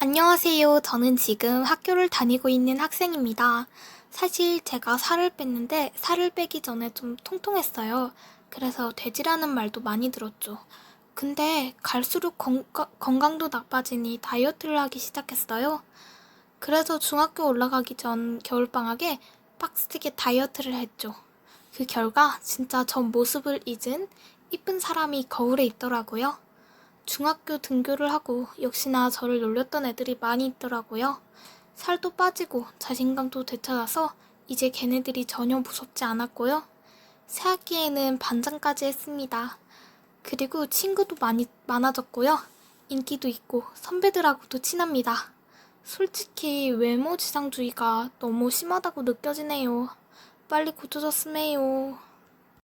안녕하세요. 저는 지금 학교를 다니고 있는 학생입니다. 사실 제가 살을 뺐는데 살을 빼기 전에 좀 통통했어요. 그래서 돼지라는 말도 많이 들었죠. 근데 갈수록 건가, 건강도 나빠지니 다이어트를 하기 시작했어요. 그래서 중학교 올라가기 전 겨울방학에 빡세게 다이어트를 했죠. 그 결과 진짜 전 모습을 잊은 이쁜 사람이 거울에 있더라고요. 중학교 등교를 하고 역시나 저를 놀렸던 애들이 많이 있더라고요. 살도 빠지고 자신감도 되찾아서 이제 걔네들이 전혀 무섭지 않았고요. 새 학기에는 반장까지 했습니다. 그리고 친구도 많이 많아졌고요. 인기도 있고 선배들하고도 친합니다. 솔직히 외모 지상주의가 너무 심하다고 느껴지네요. 빨리 고쳐졌으면 해요.